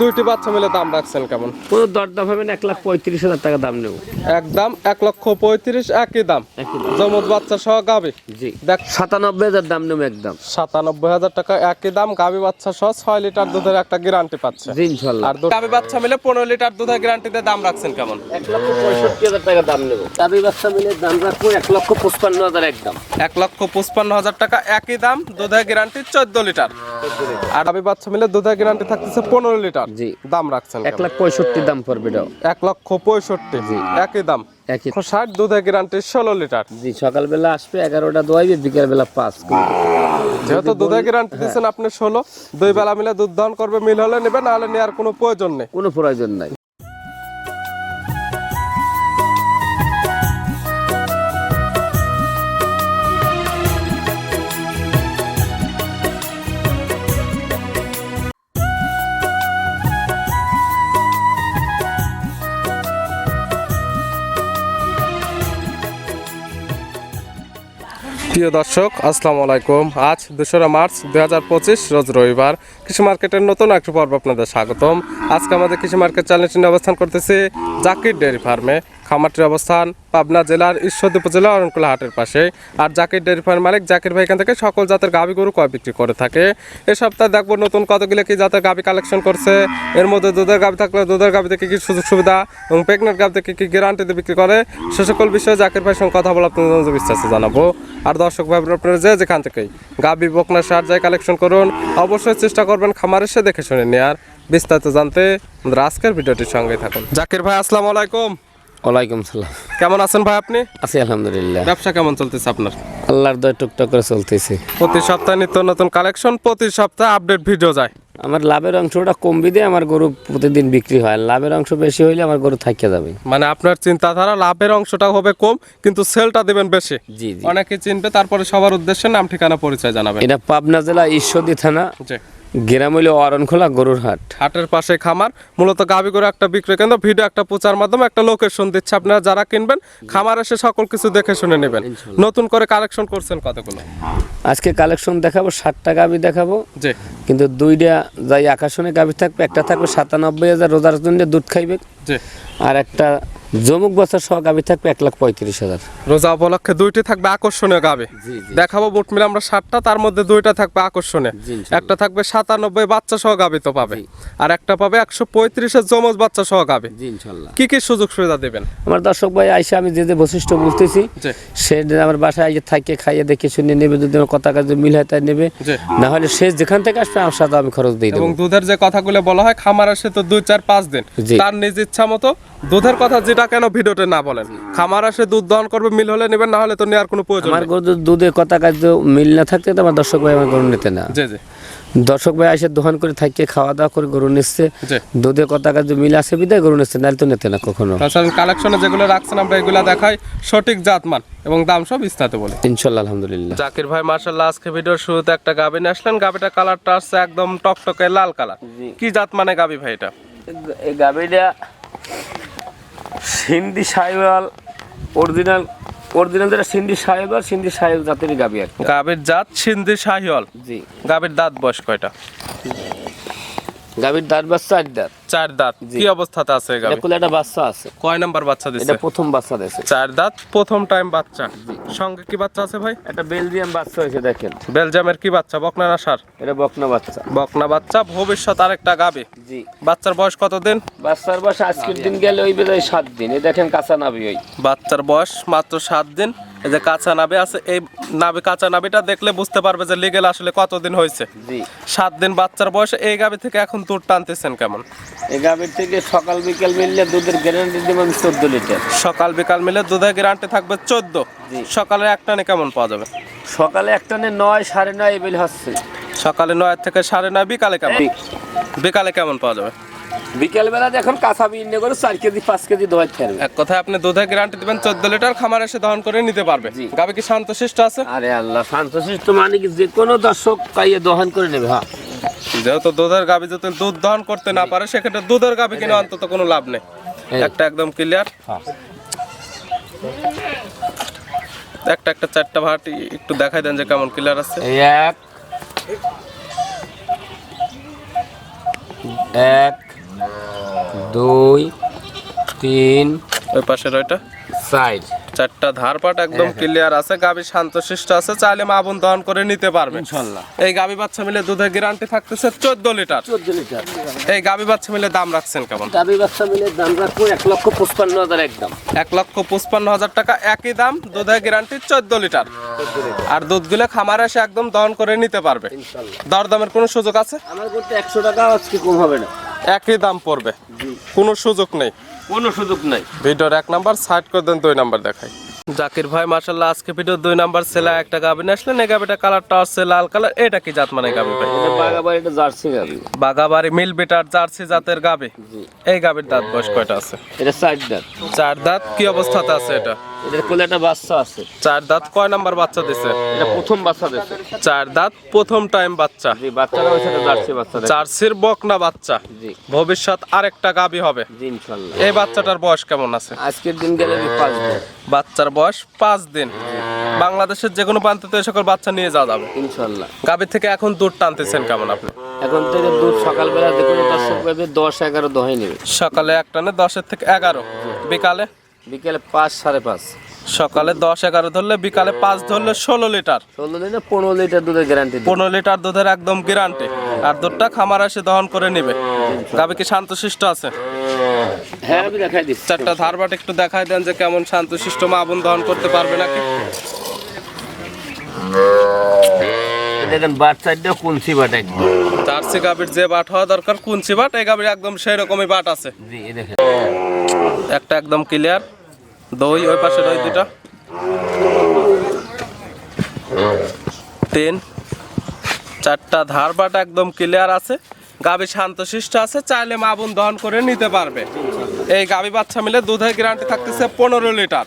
দুইটি বাচ্চা মিলে দাম রাখছেন কেমন? কোনো দরদাম হবে না এক লাখ পঁয়ত্রিশ হাজার টাকা দাম নেব। একদম এক লক্ষ পঁয়ত্রিশ একই দাম। জমজ বাচ্চা সহ গাবি জি। দেখ সাতানব্বই হাজার দাম নেব একদম। সাতানব্বই হাজার টাকা একই দাম গাবি বাচ্চা সহ ছয় লিটার দুধের একটা গ্যারান্টি পাচ্ছে। জি ইনশাল্লাহ। আর গাবি বাচ্চা মিলে পনেরো লিটার দুধের গ্যারান্টিতে দাম রাখছেন কেমন? এক লক্ষ পঁয়ষট্টি হাজার টাকা দাম নেব। চাবি বাচ্চা মিলে দাম রাখব এক লক্ষ পঁচপান্ন হাজার একদম। এক লক্ষ পঁচপান্ন হাজার টাকা একই দাম দুধের গ্যারান্টি চোদ্দ লিটার। আর গাবি বাচ্চা মিলে দুধের গ্যারান্টি থাকতেছে পনেরো লিটার। জি। দাম রাখছেন এক লাখ পঁয়ষট্টি দাম পড়বে এটাও। এক লক্ষ পঁয়ষট্টি একই দাম। একই ষাট দুধে গ্যারান্টি ষোলো লিটার। জি সকালবেলা আসবে এগারোটা দোয়াইবে বিকেলবেলা পাঁচ। যেহেতু দুধে গ্যারান্টি দিচ্ছেন আপনি ষোলো দুই বেলা মিলে দুধ দান করবে মিল হলে নেবেন নাহলে নেওয়ার কোনো প্রয়োজন নেই। কোনো প্রয়োজন নাই। প্রিয় দর্শক, আসসালামু আলাইকুম। আজ দোসরা মার্চ দু হাজার পঁচিশ, রোজ রবিবার। কৃষি মার্কেটের নতুন একটি পর্ব আপনাদের স্বাগতম। আজকে আমাদের কৃষি মার্কেট চ্যানেলটি অবস্থান করতেছে জাকির ডেয়ারি ফার্মে। খামারটির অবস্থান পাবনা জেলার ঈশ্বরদী উপজেলা অরণকুলা হাটের পাশে। আর জাকির ডেয়ারি ফার্ম মালিক জাকির ভাই এখান থেকে সকল জাতের গাভী গরু কয় বিক্রি করে থাকে। এ সপ্তাহে দেখব নতুন কতগুলো কি জাতের গাভী কালেকশন করছে। এর মধ্যে দুধের গাভী থাকলে দুধের গাভী থেকে কি সুযোগ সুবিধা এবং প্রেগনেন্ট গাভী থেকে কি গ্যারান্টিতে বিক্রি করে, সে সকল বিষয়ে জাকির ভাইয়ের সঙ্গে কথা বলে আপনাদের বিস্তারিত জানাব। আর দর্শক ভাই, আপনারা যে যেখান থেকেই গাভী বকনা, সার যাই কালেকশন করুন, অবশ্যই চেষ্টা করবেন খামার এসে দেখে শুনে নেয়ার। বিস্তারিত জানতে আমাদের আজকের ভিডিওটির সঙ্গে থাকুন। জাকির ভাই, আসসালামু আলাইকুম। ওয়ালাইকুম সালাম। কেমন আছেন ভাই আপনি? আছি আলহামদুলিল্লাহ। ব্যবসা কেমন চলতেছে আপনার? আল্লাহর দয় টুকটাক করে চলতেছে। প্রতি সপ্তাহে নিত্য নতুন কালেকশন প্রতি সপ্তাহে আপডেট ভিডিও যায়। আমার লাভের অংশটা কমবি দিয়ে আমার গরু প্রতিদিন বিক্রি হয়। লাভের অংশ বেশি হইলে আমার গরু থাকিয়ে যাবে। মানে আপনার চিন্তাধারা লাভের অংশটা হবে কম কিন্তু সেলটা দিবেন বেশি। জি জি। অনেকে চিনবে তারপরে সবার উদ্দেশ্যে নাম ঠিকানা পরিচয় জানাবেন। এটা পাবনা জেলা ঈশ্বরদী থানা। জি। গ্রাম হইলে অরণখোলা গরুর হাট হাটের পাশে খামার মূলত গাভী করে একটা বিক্রয় কেন্দ্র ভিডিও একটা প্রচার মাধ্যমে একটা লোকেশন দিচ্ছে। আপনারা যারা কিনবেন খামার এসে সকল কিছু দেখে শুনে নেবেন। নতুন করে কালেকশন করছেন কতগুলো? আজকে কালেকশন দেখাবো ষাটটা গাবি দেখাবো। জি। কিন্তু দুইটা যাই আকাশনে গাবি থাকবে একটা থাকবে সাতানব্বই হাজার রোজার জন্য দুধ খাইবে। আর একটা জমুক বছর সহ গাবি থাকবে এক লাখ পঁয়ত্রিশ হাজার। রোজা উপলক্ষে দুইটি থাকবে আকর্ষণীয় গাবে। দেখাবো বুট মিলে আমরা ষাটটা তার মধ্যে দুইটা থাকবে আকর্ষণীয়। একটা থাকবে সাতানব্বই বাচ্চা সহ গাবে তো পাবে। আর একটা পাবে একশো পঁয়ত্রিশের জমজ বাচ্চা সহ গাবে। কি কি সুযোগ সুবিধা দেবেন? আমার দর্শক ভাই আইসা আমি যে যে বৈশিষ্ট্য বলতেছি জি। সে আমার বাসায় আইসে থাকে খাইয়ে দেখে শুনে নেবে যদি আমার কথা কাজে মিল হয় তাই নেবে। না হলে সে যেখান থেকে আসবে আমার সাথে আমি খরচ দিই এবং দুধের যে কথাগুলো বলা হয় খামার আসে তো দুই চার পাঁচ দিন। তার নিজ ইচ্ছা মতো দুধের কথা যেটা কেন ভিডিওতে না বলেন। খামার আসে দুধ দহন করবে মিল হলে নেবেন না হলে তো নেওয়ার কোনো প্রয়োজন আমার গরু যদি দুধে কথা কাজ মিল না থাকতে তো আমার দর্শক ভাই আমার গরু নিতে না। জি জি। দর্শক ভাই এসে দোকান করে থাকিয়ে খাওয়া দাওয়া করে গরু নিচ্ছে। দুধে কথা কাজ মিল আছে বিদায় গরু নিচ্ছে নাহলে তো নিতে না কখনো। তাছাড়া কালেকশনে যেগুলো রাখছেন আমরা এগুলো দেখাই। সঠিক জাতমান এবং দাম সব বিস্তারিত বলি। ইনশাল্লাহ আলহামদুলিল্লাহ। জাকির ভাই মার্শাল্লাহ আজকে ভিডিওর শুরুতে একটা গাবি নিয়ে আসলেন। গাবিটা কালারটা আসছে একদম টকটকে লাল কালার কি জাত মানে গাবি ভাই এটা? এই গাবিটা সিন্ধি সাহেবাল অরিজিনাল অরিজিনাল যেটা সিন্ধি সাহেবাল সিন্ধি সাহেব জাতেরই গাবি আর গাবের জাত সিন্ধি সাহিওয়াল। জি। গাবের দাঁত বয়স কয়টা? গাবির দাঁত বাচ্চা আট দাঁত? চার দাঁত। কি অবস্থাতে আছে গাবি একটা বাচ্চা আছে। কয় নাম্বার বাচ্চা দিচ্ছে এটা প্রথম বাচ্চা দিয়েছে চার দাঁত প্রথম টাইম বাচ্চা। সঙ্গে কি বাচ্চা আছে ভাই? একটা বেলজিয়াম বাচ্চা হয়েছে দেখেন। বেলজিয়ামের কি বাচ্চা? বকনা না সার? এটা বকনা বাচ্চা। বকনা বাচ্চা ভবিষ্যৎ আরেকটা গাবে জি। বাচ্চার বয়স কতদিন? বাচ্চার বয়স আজকের দিন গেলে ওই বেজায় সাত দিন। এই দেখেন কাঁচা নাবি ওই। বাচ্চার বয়স মাত্র সাত দিন। এই যে কাঁচা নাবি আছে এই নাবি কাঁচা নাবিটা দেখলে বুঝতে পারবে যে লিগেল আসলে কতদিন হয়েছে। সাত দিন বাচ্চার বয়সে এই গাবি থেকে এখন দুধ টানতেছেন কেমন? এই গাবির থেকে সকাল বিকেল মিললে দুধের গ্যারান্টি দেবো আমি চোদ্দ লিটার। সকাল বিকাল মিলে দুধের গ্যারান্টি থাকবে চোদ্দ। সকালে এক টানে কেমন পাওয়া যাবে? সকালে একটানে নয় সাড়ে নয় এবেল হচ্ছে। সকালে নয় থেকে সাড়ে নয় বিকালে কেমন? বিকালে কেমন পাওয়া যাবে? বিকেল বেলা এখন কাঁচা বিন্নে করে চার কেজি পাঁচ কেজি দোয়াই থাকবে এক কথায় আপনি দুধের গ্যারান্টি দিবেন চোদ্দ লিটার খামার এসে দহন করে নিতে পারবে। গাবি কি শান্তশিষ্ট আছে? আরে আল্লাহ শান্তশিষ্ট মানে কি? যে কোনো দর্শক পাইয়ে দহন করে নেবে হ্যাঁ। যেহেতু দুধের গাবি যদি দুধ দহন করতে না পারে সেক্ষেত্রে দুধের গাবি কিনে অন্তত কোনো লাভ নেই। একটা একদম ক্লিয়ার হ্যাঁ। একটা একটা চারটা ভাট একটু দেখাই দেন যে কেমন ক্লিয়ার আছে। এক এক দুই তিন ওই পাশের ওইটা চার চারটা ধারপাট একদম ক্লিয়ার আছে। গাবি শান্তশিষ্ট আছে। চাইলে মা বোন দহন করে নিতে পারবে। ইনশাল্লাহ। এই গাবি বাচ্চা মিলে দুধের গ্যারান্টি থাকতেছে চোদ্দ লিটার। চোদ্দ লিটার। এই গাবি বাচ্চা মিলে দাম রাখছেন কেমন? গাবি বাচ্চা মিলে দাম রাখব এক লক্ষ পঁচপান্ন হাজার একদম। এক লক্ষ পঁচপান্ন হাজার টাকা একই দাম দুধের গ্যারান্টি চোদ্দ লিটার। আর দুধগুলো খামারে এসে একদম দহন করে নিতে পারবে। ইনশাল্লাহ। দরদামের কোনো সুযোগ আছে? আমার করতে একশো টাকা আজকে কম হবে না। একই দাম পড়বে। কোনো সুযোগ নেই। কোনো সুযোগ নেই। ভিডিওর এক নাম্বার সাইড করে দেন দুই নাম্বার দেখাই। জাকির ভাই মাশাল্লাহ আজকে ভিডিও দুই নাম্বার সেলা একটা গাবি নিয়ে আসলেন এই গাবিটা কালারটা আসছে লাল কালার এটা কি জাত মানে গাবি ভাই? এটা বাগাবাড়ি এটা জার্সি গাবি। বাগাবাড়ি মিল বিটার জার্সি জাতের গাবি। জি। এই গাবির দাঁত বয়স কয়টা আছে? এটা চার দাঁত। চার দাঁত কি অবস্থাতে আছে এটা? এটার কোলে একটা বাচ্চা আছে। চার দাঁত কয় নাম্বার বাচ্চা দিছে? এটা প্রথম বাচ্চা দিয়েছে চার দাঁত প্রথম টাইম বাচ্চা। জি বাচ্চাটা একটা জার্সি বাচ্চা দেখেন। বকনা বাচ্চা। জি। ভবিষ্যৎ আরেকটা গাবি হবে। জি ইনশাল্লাহ। এই বাচ্চাটার বয়স কেমন আছে? আজকের দিন গেলে আমি পাঁচ দিন। বাচ্চার বয়স পাঁচ দিন। বাংলাদেশের যে কোনো প্রান্তে এই সকল বাচ্চা নিয়ে যাওয়া যাবে। ইনশাল্লাহ। গাভীর থেকে এখন দুধ টানতেছেন কেমন আপনি? এখন থেকে দুধ সকালবেলা দর্শক পাবে দশ এগারো দহাই নেবে। সকালে এক টানে দশের থেকে এগারো। বিকালে বিকেলে পাঁচ সাড়ে পাঁচ। সকালে দশ এগারো ধরলে বিকালে পাঁচ ধরলে ষোলো লিটার। ষোলো দিনে পনেরো লিটার দুধের গ্যারান্টি পনেরো লিটার দুধের একদম গ্যারান্টি আর দুধটা খামার এসে দহন করে নিবে। গাভী কি শান্তশিষ্ট আছে? হ্যাঁ আমি দেখাই দিচ্ছি। চারটা ধারবাট একটু দেখাই দেন যে কেমন শান্তশিষ্ট মা বোন দহন করতে পারবে নাকি। দেখেন বাট সাইডটা কুলসি বাট একদম। জার্সি গাভীর যে বাট হওয়া দরকার কুঞ্চি বাট এই গাভীর একদম সেই রকমই বাট আছে। জি এই দেখেন। একটা একদম ক্লিয়ার দই ওই পাশে দই দুটা তিন। চারটা ধার বাট একদম ক্লিয়ার আছে। গাবি শান্তশিষ্ট আছে চাইলে মা বোন দহন করে নিতে পারবে। এই গাবি বাচ্চা মিলে দুধের গ্যারান্টি থাকতেছে পনেরো লিটার।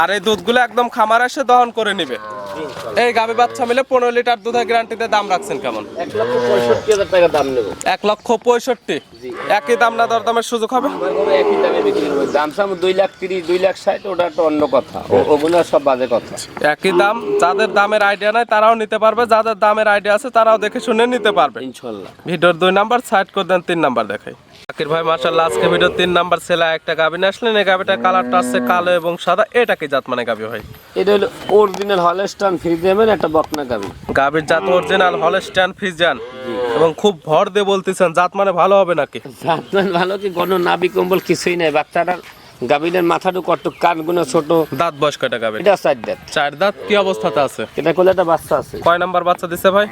আর এই দুধগুলো একদম খামার এসে দহন করে নিবে। এই গাবি বাচ্চা মিলে পনেরো লিটার দুধের গ্যারান্টিতে দাম রাখছেন কেমন? এক লক্ষ পঁয়ষট্টি একই দাম না দরদামের সুযোগ হবে? দামে সাম দুই লাখ তিরিশ দুই লাখ ষাট ওটা একটা অন্য কথা। ওগুলো সব বাজে কথা। একই দাম যাদের দামের আইডিয়া নাই তারাও নিতে পারবে। যাদের দামের আইডিয়া আছে তারাও দেখে শুনে নিতে পারবে। ইনশাল্লাহ। ভিডিওর দুই নাম্বার সাইড করে দেন তিন নাম্বার দেখাই। আকির ভাই মার্শাল্লাহ আজকে ভিডিও তিন নাম্বার ছেলে একটা গাবি নিয়ে আসলেন। এই গাবিটার কালারটা আসছে কালো এবং সাদা। এটা কি জাত মানে গাবি ভাই? এটা হলো অরিজিনাল হলেস্টান ফ্রিজেমের একটা বকনা গাবি। গাবির জাত অরিজিনাল হলস্টাইন ফ্রিজিয়ান এবং খুব ভর দিয়ে বলতেছেন জাত মানে ভালো হবে নাকি? জাতমান ভালো কি গণ নাবি কম্বল কিছুই নাই। বাচ্চাটার গাবিনের মাথাটু কত কানগুলো ছোট। দাঁত বয়স কয়টা গাবির? এটা চার দাঁত। চার দাঁত কি অবস্থাতে আছে? এটা কোলে একটা বাচ্চা আছে। কয় নাম্বার বাচ্চা দিছে ভাই?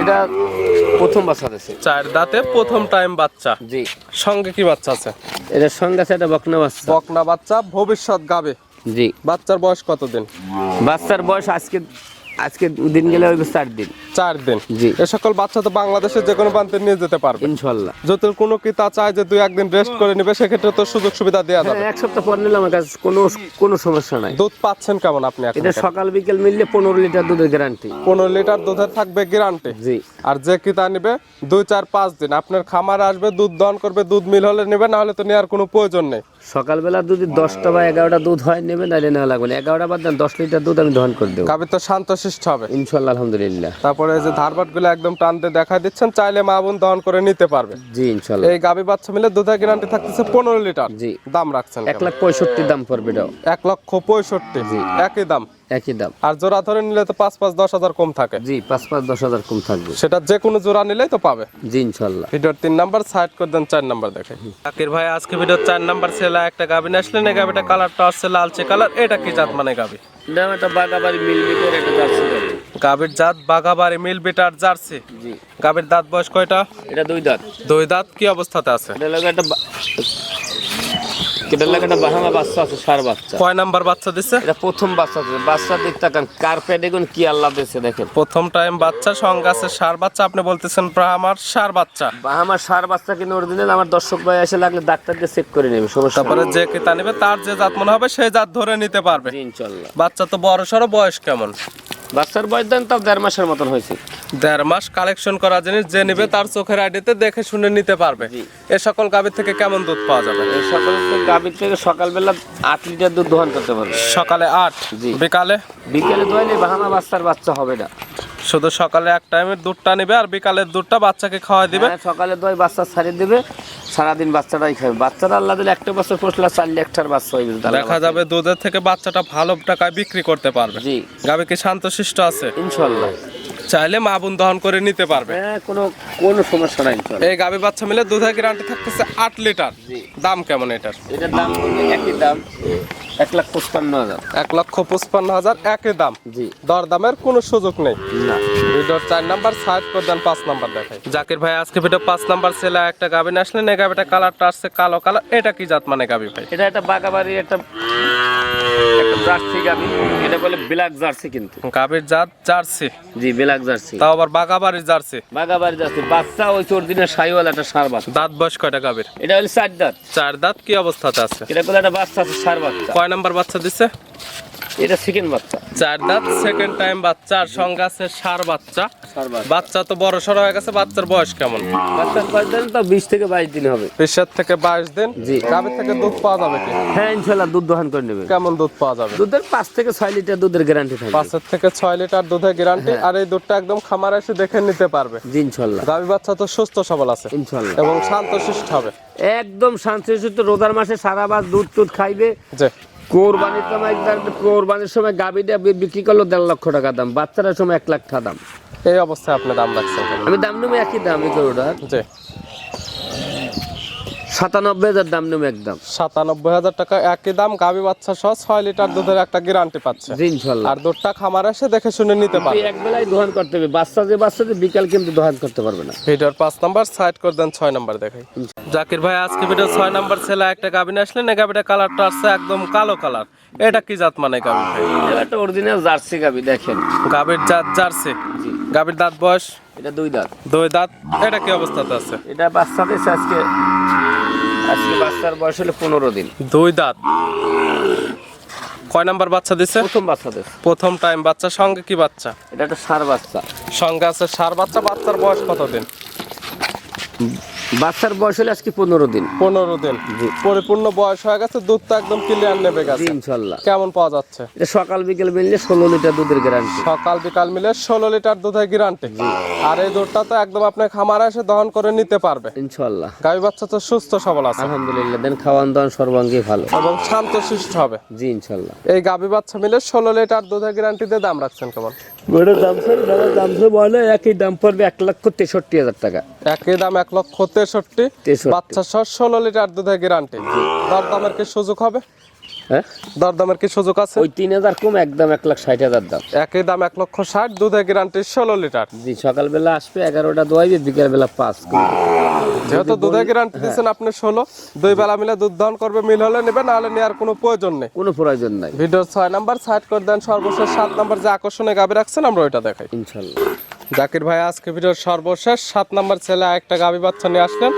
এটা প্রথম বাচ্চা দিছে। চার দাঁতে প্রথম টাইম বাচ্চা। জি। সঙ্গে কি বাচ্চা আছে? এটার সঙ্গে আছে একটা বকনা বাচ্চা। বকনা বাচ্চা ভবিষ্যৎ গাবে। জি। বাচ্চার বয়স কতদিন? বাচ্চার বয়স আজকে আজকে দিন গেলে ওই চার দিন। চার দিন? জি। এ সকল বাচ্চা তো বাংলাদেশের যে কোনো প্রান্তে নিয়ে যেতে পারবে। ইনশাল্লাহ। কোনো কি তা চায় যে দুই একদিন রেস্ট করে নেবে সেক্ষেত্রে তো সুযোগ সুবিধা দেওয়া যাবে। হ্যাঁ, এক সপ্তাহ পর নিলে আমার কাছে কোনো কোনো সমস্যা নাই। দুধ পাচ্ছেন কেমন আপনি এখন? এটা সকাল বিকেল মিললে পনেরো লিটার দুধের গ্যারান্টি পনেরো লিটার দুধের থাকবে গ্যারান্টি জি। আর যে কি তা নিবে দুই চার পাঁচ দিন। আপনার খামার আসবে দুধ দহন করবে দুধ মিল হলে নেবে না হলে তো নেওয়ার কোনো প্রয়োজন নেই। সকালবেলা যদি দশটা বা এগারোটা দুধ হয় নেবে নাহলে নেওয়া লাগবে না। এগারোটা বাদ দেন দশ লিটার দুধ আমি দহন করে দেবো। গাভী তো শান্তশিষ্ট হবে। ইনশাল্লাহ আলহামদুলিল্লাহ। তারপরে যে ধারবাটগুলো একদম টানতে দেখা দিচ্ছেন চাইলে মা বোন দহন করে নিতে পারবে। জি ইনশাল্লাহ। এই গাভী বাচ্চা মিলে দুধের গ্যারান্টি থাকতেছে পনেরো লিটার। জি। দাম রাখছেন এক লাখ পঁয়ষট্টি দাম পড়বে এটাও। এক লক্ষ পঁয়ষট্টি। জি। একই দাম। একই দাম। আর জোড়া ধরে নিলে তো পাঁচ পাঁচ দশ হাজার কম থাকে। জি পাঁচ পাঁচ দশ হাজার কম থাকবে। সেটা যে কোনো জোড়া নিলেই তো পাবে। জি ইনশাল্লাহ। ভিডিওর তিন নাম্বার সাইড করে দেন চার নাম্বার দেখে। আকির ভাই আজকে ভিডিওর চার নাম্বার ছেলে একটা গাবি নিয়ে আসলেন। এই গাবিটা কালারটা আসছে লালচে কালার। এটা কি জাত মানে গাবি দাম এটা বাগাবাড়ি মিলবি করে একটা জার্সি গাবির জাত বাঘাবাড়ি মিল বিটার জার্সি? জি। দাঁত বয়স কয়টা? এটা দুই দাঁত। দুই দাঁত কি অবস্থাতে আছে? এটা লাগে একটা বা- এটা লাগে বাহামা বাচ্চা আছে সার বাচ্চা। কয় নাম্বার বাচ্চা দিছে? এটা প্রথম বাচ্চা বাচ্চা কার্পেট এগুন কি আল্লাহ দেখেন। প্রথম টাইম বাচ্চা সঙ্গে আছে সার বাচ্চা আপনি বলতেছেন আমার সার বাচ্চা। সার বাচ্চা অরিজিনাল আমার দর্শক ভাই এসে লাগলে ডাক্তারকে চেক করে নেবে সমস্যা তারপরে যে কিতা নেবে তার যে জাত মনে হবে সেই জাত ধরে নিতে পারবে। বাচ্চা তো বড় সড়ো বয়স কেমন? বাচ্চার বয়স দেন তাও দেড় মাসের মতন হয়েছে। দেড় মাস কালেকশন করা জিনিস যে নিবে তার চোখের আইডিতে দেখে শুনে নিতে পারবে। এ সকল গাভীর থেকে কেমন দুধ পাওয়া যাবে? এই সকল গাভীর থেকে সকালবেলা আট লিটার দুধ দোহন করতে পারবে। সকালে আট জি। বিকালে? বিকেলে দোয়াইলে বাহানা বাচ্চার বাচ্চা হবে না। শুধু সকালে এক টাইমের দুধটা নেবে আর বিকালের দুধটা বাচ্চাকে খাওয়াই দিবে। হ্যাঁ, সকালে দই বাচ্চা ছাড়িয়ে দেবে সারাদিন বাচ্চাটাই খাবে। বাচ্চারা আল্লাহ দিলে একটা বছর পড়লে চারলে একটার বাচ্চা হয়ে দেখা যাবে দুধের থেকে বাচ্চাটা ভালো টাকায় বিক্রি করতে পারবে। জি। গাবে কি শান্তশিষ্ট আছে? ইনশাল্লাহ চাইলে মা বোন দহন করে নিতে পারবে। হ্যাঁ কোনো কোনো সমস্যা নাই এই গাবি বাচ্চা মিলে দুধের গ্যারান্টি থাকতেছে আট লিটার। জি। দাম কেমন এটার? এটার দাম একই দাম। এক লাখ পঁচপান্ন হাজার। এক লক্ষ পঁচপান্ন হাজার একই দাম। জি। দর দামের কোনো সুযোগ নেই। না। ভিডিওর চার নাম্বার সাইড করে দেন পাঁচ নাম্বার দেখাই। জাকির ভাই আজকে ভিডিও পাঁচ নাম্বার ছেলে একটা আসলেন এই কালারটা আসছে কালো কালার এটা কি জাত মানে গাবি ভাই? এটা একটা বাগাবাড়ির একটা একটা জার্সি গাবি। এটা বলে ব্ল্যাক জার্সি কিন্তু। গাবির জাত জার্সি। জি ব্ল্যাক জার্সি। তাও আবার বাগাবাড়ির জার্সি। বাগাবাড়ি জার্সি। বাচ্চা ওই সাইওয়াল একটা সার বাচ্চা। দাঁত বয়স কয়টা এটা হলো চার দাঁত। চার দাঁত কি অবস্থাতে আছে? এটা বলে একটা বাচ্চা আছে সার বাচ্চা। কয় নাম্বার বাচ্চা দিছে? এটা চিকেন বাচ্চা। চার দাঁত সেকেন্ড টাইম বাচ্চা আর সঙ্গে আছে সার বাচ্চা। বাচ্চা। বাচ্চা তো বড় সড়ো হয়ে গেছে বাচ্চার বয়স কেমন? বাচ্চার কয় দিন তো বিশ থেকে বাইশ দিন হবে। বিশের থেকে বাইশ দিন? জি। গাভীর থেকে দুধ পাওয়া যাবে কি? হ্যাঁ ইনশাল্লাহ দুধ দোকান করে নেবে। কেমন দুধ পাওয়া যাবে? দুধের পাঁচ থেকে ছয় লিটার দুধের গ্যারান্টি থাকবে। পাঁচের থেকে ছয় লিটার দুধের গ্যারান্টি আর এই দুধটা একদম খামারে এসে দেখে নিতে পারবে। জি ইনশাল্লাহ। গাভী বাচ্চা তো সুস্থ সবল আছে। ইনশাল্লাহ। এবং শান্ত শান্তশিষ্ট হবে। একদম শান্তিসূত্র রোজার মাসে সারা মাস দুধ টুধ খাইবে। যে কোরবানির সময় কোরবানির সময় গাবিটা বি- বিক্রি করল দেড় লক্ষ টাকা দাম। বাচ্চাটার সময় এক লাখ টাকা দাম। এই অবস্থায় আপনি দাম রাখছেন আমি দাম নেব একই দাম এই গরুটার। সাতানব্বই হাজার দাম নেব একদম। সাতানব্বই হাজার টাকা একই দাম গাভী বাচ্চা সহ ছয় লিটার দুধের একটা গ্যারান্টি পাচ্ছে। ইনশাল্লাহ আর দুধটা খামারে এসে দেখে শুনে নিতে পারবে। এক বেলায় দোকান করতে হবে। বাচ্চা যে বাচ্চা যে বিকাল কিন্তু দোকান করতে পারবে না। ভিডিওর পাঁচ নাম্বার সাইড করে দেন ছয় নাম্বার দেখাই। জাকির ভাই আজকে ভিডিও ছয় নাম্বার ছেলে একটা গাবিনে আসলেন। এই গাবিটা কালারটা আসছে একদম কালো কালার এটা কি জাত মানে গাবি ভাই? এটা অরিজিনাল জার্সি গাবি দেখেন। গাবির জাত জার্সি। গাবির দাঁত বয়স? এটা দুই দাঁত। দুই দাঁত। এটা কি অবস্থাতে আছে? এটা বাচ্চা দিয়েছে আজকে আজকে বাচ্চার বয়স হলো পনেরো দিন। দুই দাঁত। কয় নাম্বার বাচ্চা দিছে? প্রথম বাচ্চা দিছে। প্রথম টাইম বাচ্চা সঙ্গে কি বাচ্চা? এটা একটা সার বাচ্চা। সঙ্গে আছে সার বাচ্চা বাচ্চার বয়স কতদিন? বাচ্চার বয়স হলো আজকে পনেরো দিন। পনেরো দিন। পরিপূর্ণ বয়স হয়ে গেছে দুধটা একদম ক্লিয়ার নেবে গেছে। ইনশাল্লাহ। কেমন পাওয়া যাচ্ছে? এটা সকাল বিকেল মিললে ষোলো লিটার দুধের গ্যারান্টি সকাল বিকাল মিলে ষোলো লিটার দুধের গ্যারান্টি আর এই দুধটা তো একদম আপনি খামারে এসে দহন করে নিতে পারবে। ইনশাল্লাহ। গাভী বাচ্চা তো সুস্থ সবল আছে। আলহামদুলিল্লাহ দেন খাওয়ান দাওয়ান সর্বাঙ্গে ভালো। এবং শান্ত সুস্থ হবে। জি ইনশাল্লাহ। এই গাভী বাচ্চা মিলে ষোলো লিটার দুধের গ্যারান্টিতে দাম রাখছেন কেমন? ওটার দাম স্যার ওটার দাম স্যার বলে একই দাম পড়বে এক লক্ষ তেষট্টি হাজার টাকা। একই দাম এক লক্ষ তেষট্টি। তেষট্টি। বাচ্চা সহ ষোলো লিটার দুধের গ্যারান্টি দর দামের কি সুযোগ হবে? হ্যাঁ? দরদামের কি সুযোগ আছে? ওই তিন হাজার কম একদম এক লাখ ষাট হাজার দাম। একই দাম এক লক্ষ ষাট দুধের গ্যারান্টি ষোলো লিটার। জি সকালবেলা আসবে এগারোটা দোয়াইবে বিকেলবেলা পাঁচ যেহেতু দুধের গ্যারান্টি দিচ্ছেন আপনি ষোলো দুই বেলা মিলে দুধ দহন করবে মিল হলে নেবে নাহলে নেওয়ার কোনো প্রয়োজন নেই। কোনো প্রয়োজন নাই। ভিডিওর ছয় নাম্বার সাইড করে দেন সর্বশেষ সাত নাম্বার যে আকর্ষণীয় গাভি রাখছেন আমরা ওইটা দেখাই। ইনশাল্লাহ। জাকির ভাই আজকে ভিডিওর সর্বশেষ সাত নাম্বার ছেলে একটা গাভি বাচ্চা নিয়ে আসলেন।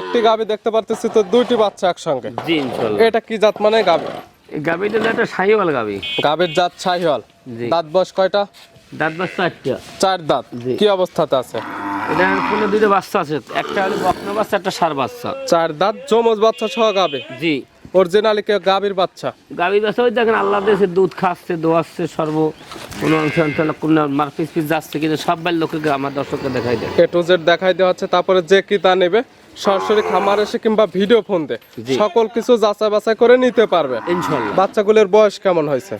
একটি গাভি দেখতে পারতেছি তো দুইটি বাচ্চা একসঙ্গে। জি ইনশাল্লাহ। এটা কি জাত মানে গাভি? হলো একটা সাইওয়াল গাবি গাভির জাত জি। দাঁত বয়স কয়টা? দাঁত বাচ্চা আটটা চার দাঁত। কি অবস্থাতে আছে? এটা কোনো দুটো বাচ্চা আছে একটা হলো বকনা বাচ্চা একটা সার বাচ্চা। চার দাঁত জমজ বাচ্চা সহ গাবে জি। অরিজিনালি কে গাভীর বাচ্চা? গাভীর বাচ্চা ওই দেখেন আল্লাহ দেশে দুধ খাচ্ছে দোয়াচ্ছে সর্ব কোনো অংশ অঞ্চল কোনো মার পিস পিস যাচ্ছে কিন্তু সবাই লোককে আমার দর্শককে দেখাই দেয়। এ টু জেড দেখাই দেওয়া হচ্ছে তারপরে যে কি তা নেবে? সরাসরি খামার এসে কিংবা ভিডিও ফোন দে সকল কিছু যাচাই বাছাই করে নিতে পারবে। ইনশাল্লাহ। বাচ্চাগুলোর বয়স কেমন হয়েছে?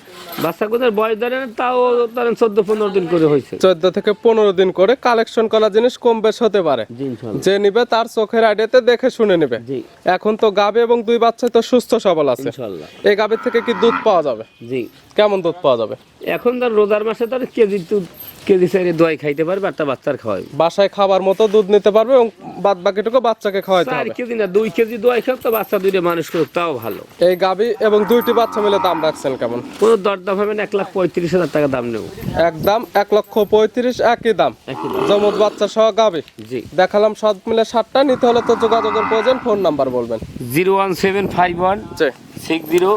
বাচ্চাগুলোর বয়স ধরেন তাও ধরেন চোদ্দ পনেরো দিন করে হয়েছে। চোদ্দ থেকে পনেরো দিন করে কালেকশন করা জিনিস কম বেশ হতে পারে। যে নিবে তার চোখের আইডিয়াতে দেখে শুনে নেবে। এখন তো গাবে এবং দুই বাচ্চা তো সুস্থ সবল আছে। ইনশাল্লাহ। এই গাবের থেকে কি দুধ পাওয়া যাবে? জি। কেমন দুধ পাওয়া যাবে? এখন ধর রোজার মাসে ধর কেজি দুধ কেজি সাইডে দোয়াই খাইতে পারবে একটা বাচ্চার খাওয়াই বাসায় খাবার মতো দুধ নিতে পারবে এবং বাদ বাকিটুকু বাচ্চাকে খাওয়াইতে হবে। কেজি না দুই কেজি দোয়াই খাও তো বাচ্চা দুইটা মানুষ করুক তাও ভালো। এই গাবি এবং দুইটি বাচ্চা মিলে দাম রাখছেন কেমন? কোনো দরদাম হবে না এক লাখ পঁয়ত্রিশ হাজার টাকা দাম নেব। একদম এক লক্ষ পঁয়ত্রিশ একই দাম। জমজ বাচ্চা সহ গাবি। জি। দেখালাম সব মিলে সাতটা নিতে হলে তো যোগাযোগের প্রয়োজন ফোন নাম্বার বলবেন। Zero one seven five one six zero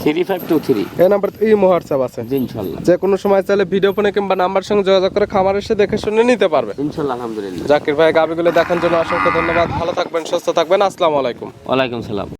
three five two three. এই নাম্বার এই হোয়াটসঅ্যাপ আছে। ইনশাল্লাহ। যে কোনো সময় চাইলে ভিডিও ফোনে কিংবা নাম্বার সঙ্গে যোগাযোগ করে খামার এসে দেখে শুনে নিতে পারবে। ইনশাল্লাহ আলহামদুলিল্লাহ। জাকির ভাই গাবিগুলো দেখার জন্য অসংখ্য ধন্যবাদ। ভালো থাকবেন সুস্থ থাকবেন। আসসালামু আলাইকুম। ওয়ালাইকুম সালাম।